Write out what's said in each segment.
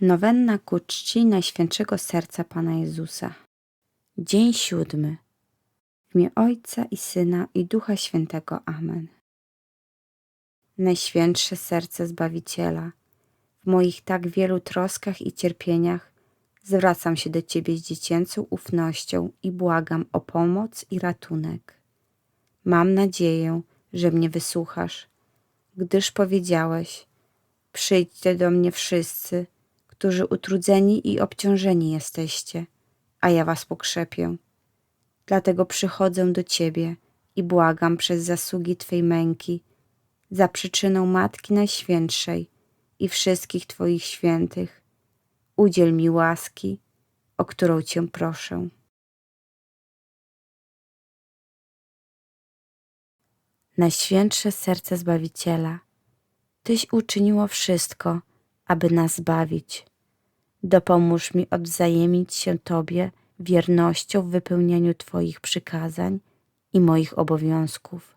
Nowenna ku czci Najświętszego Serca Pana Jezusa. Dzień siódmy. W imię Ojca i Syna i Ducha Świętego. Amen. Najświętsze Serce Zbawiciela, w moich tak wielu troskach i cierpieniach zwracam się do Ciebie z dziecięcą ufnością i błagam o pomoc i ratunek. Mam nadzieję, że mnie wysłuchasz, gdyż powiedziałeś, przyjdźcie do mnie wszyscy, którzy utrudzeni i obciążeni jesteście, a ja was pokrzepię. Dlatego przychodzę do Ciebie i błagam przez zasługi Twej męki, za przyczyną Matki Najświętszej i wszystkich Twoich świętych, udziel mi łaski, o którą Cię proszę. Najświętsze serce Zbawiciela, Tyś uczyniło wszystko, aby nas zbawić. Dopomóż mi odwzajemić się Tobie wiernością w wypełnianiu Twoich przykazań i moich obowiązków,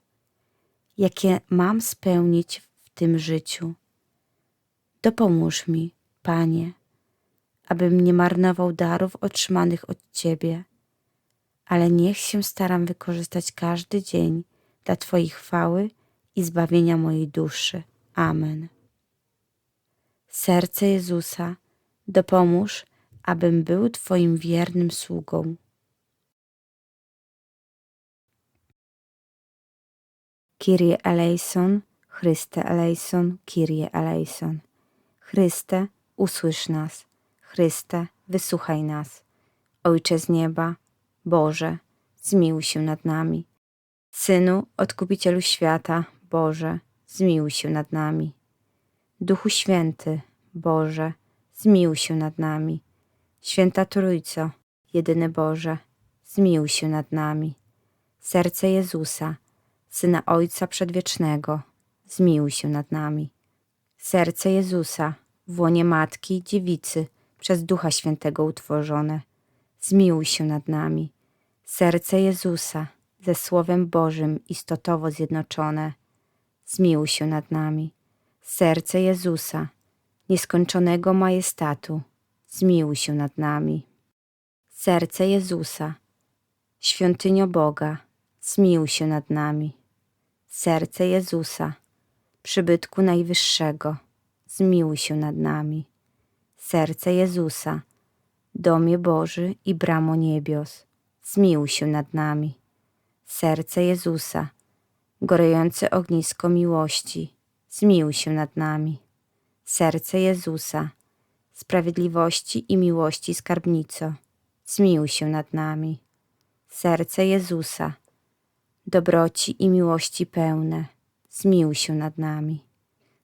jakie mam spełnić w tym życiu. Dopomóż mi, Panie, abym nie marnował darów otrzymanych od Ciebie, ale niech się staram wykorzystać każdy dzień dla Twojej chwały i zbawienia mojej duszy. Amen. Serce Jezusa, dopomóż, abym był Twoim wiernym sługą. Kyrie eleison, Chryste eleison, Kyrie eleison. Chryste, usłysz nas. Chryste, wysłuchaj nas. Ojcze z nieba, Boże, zmiłuj się nad nami. Synu, Odkupicielu świata, Boże, zmiłuj się nad nami. Duchu Święty, Boże, zmiłuj się nad nami. Święta Trójco, jedyny Boże, zmiłuj się nad nami. Serce Jezusa, Syna Ojca Przedwiecznego, zmiłuj się nad nami. Serce Jezusa, w łonie Matki Dziewicy, przez Ducha Świętego utworzone, zmiłuj się nad nami. Serce Jezusa, ze Słowem Bożym istotowo zjednoczone, zmiłuj się nad nami. Serce Jezusa, nieskończonego majestatu, zmiłuj się nad nami. Serce Jezusa, świątynio Boga, zmiłuj się nad nami. Serce Jezusa, przybytku Najwyższego, zmiłuj się nad nami. Serce Jezusa, domie Boży i bramo niebios, zmiłuj się nad nami. Serce Jezusa, gorejące ognisko miłości, zmiłuj się nad nami. Serce Jezusa, sprawiedliwości i miłości skarbnico, zmiłuj się nad nami. Serce Jezusa, dobroci i miłości pełne, zmiłuj się nad nami.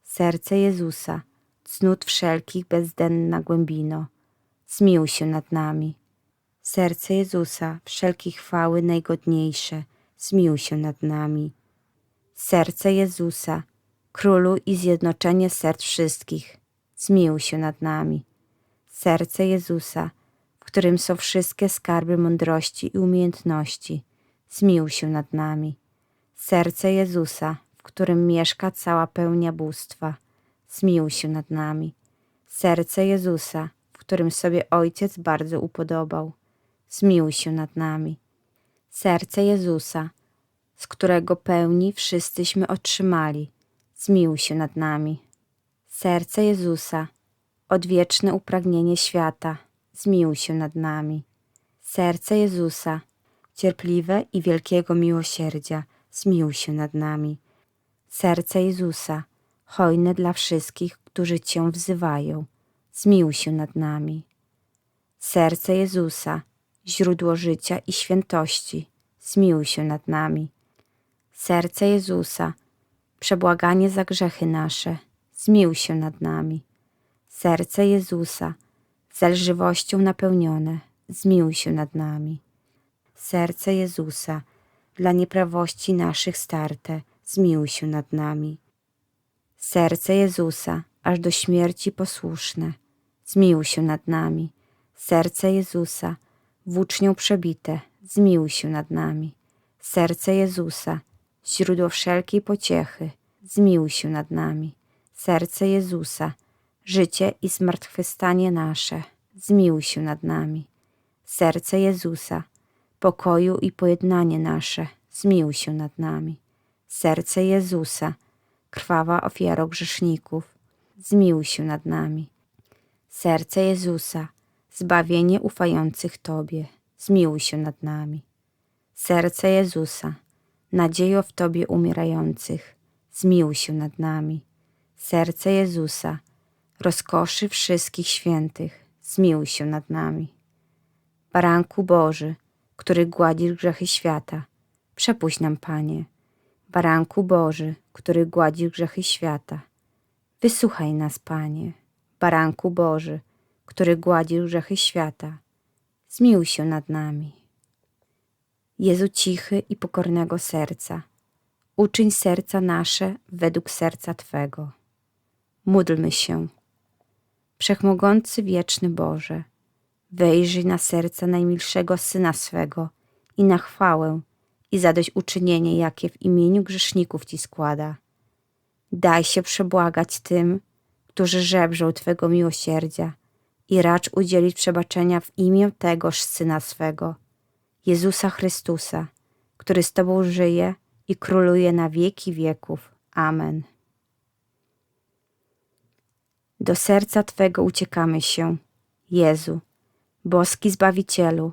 Serce Jezusa, cnót wszelkich bezdenna głębino, zmiłuj się nad nami. Serce Jezusa, wszelkiej chwały najgodniejsze, zmiłuj się nad nami. Serce Jezusa, Królu i zjednoczenie serc wszystkich, zmiłuj się nad nami. Serce Jezusa, w którym są wszystkie skarby mądrości i umiejętności, zmiłuj się nad nami. Serce Jezusa, w którym mieszka cała pełnia bóstwa, zmiłuj się nad nami. Serce Jezusa, w którym sobie Ojciec bardzo upodobał, zmiłuj się nad nami. Serce Jezusa, z którego pełni wszyscyśmy otrzymali, zmiłuj się nad nami. Serce Jezusa, odwieczne upragnienie świata, zmiłuj się nad nami. Serce Jezusa, cierpliwe i wielkiego miłosierdzia, zmiłuj się nad nami. Serce Jezusa, hojne dla wszystkich, którzy Cię wzywają, zmiłuj się nad nami. Serce Jezusa, źródło życia i świętości, zmiłuj się nad nami. Serce Jezusa, przebłaganie za grzechy nasze, zmiłuj się nad nami. Serce Jezusa, zelżywością napełnione, zmiłuj się nad nami. Serce Jezusa, dla nieprawości naszych starte, zmiłuj się nad nami. Serce Jezusa, aż do śmierci posłuszne, zmiłuj się nad nami. Serce Jezusa, włócznią przebite, zmiłuj się nad nami. Serce Jezusa, źródło wszelkiej pociechy, zmiłuj się nad nami. Serce Jezusa, życie i zmartwychwstanie nasze, zmiłuj się nad nami. Serce Jezusa, pokoju i pojednanie nasze, zmiłuj się nad nami. Serce Jezusa, krwawa ofiaro grzeszników, zmiłuj się nad nami. Serce Jezusa, zbawienie ufających Tobie, zmiłuj się nad nami. Serce Jezusa, nadziejo w Tobie umierających, zmiłuj się nad nami. Serce Jezusa, rozkoszy wszystkich świętych, zmiłuj się nad nami. Baranku Boży, który gładzisz grzechy świata, przepuść nam, Panie. Baranku Boży, który gładzisz grzechy świata, wysłuchaj nas, Panie. Baranku Boży, który gładzisz grzechy świata, zmiłuj się nad nami. Jezu cichy i pokornego serca, uczyń serca nasze według serca Twego. Módlmy się. Wszechmogący wieczny Boże, wejrzyj na serca najmilszego Syna swego i na chwałę i zadośćuczynienie, jakie w imieniu grzeszników Ci składa. Daj się przebłagać tym, którzy żebrzą Twego miłosierdzia i racz udzielić przebaczenia w imię tegoż Syna swego, Jezusa Chrystusa, który z Tobą żyje i króluje na wieki wieków. Amen. Do serca Twego uciekamy się, Jezu, boski Zbawicielu.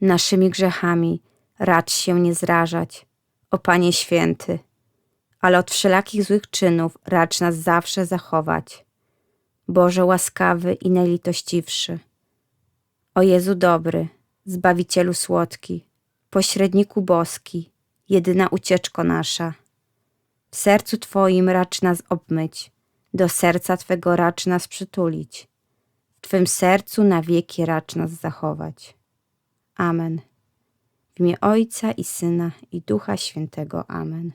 Naszymi grzechami racz się nie zrażać, o Panie Święty, ale od wszelakich złych czynów racz nas zawsze zachować. Boże łaskawy i najlitościwszy. O Jezu dobry, Zbawicielu słodki, pośredniku boski, jedyna ucieczko nasza. W sercu Twoim racz nas obmyć, do serca Twego racz nas przytulić. W Twym sercu na wieki racz nas zachować. Amen. W imię Ojca i Syna i Ducha Świętego. Amen.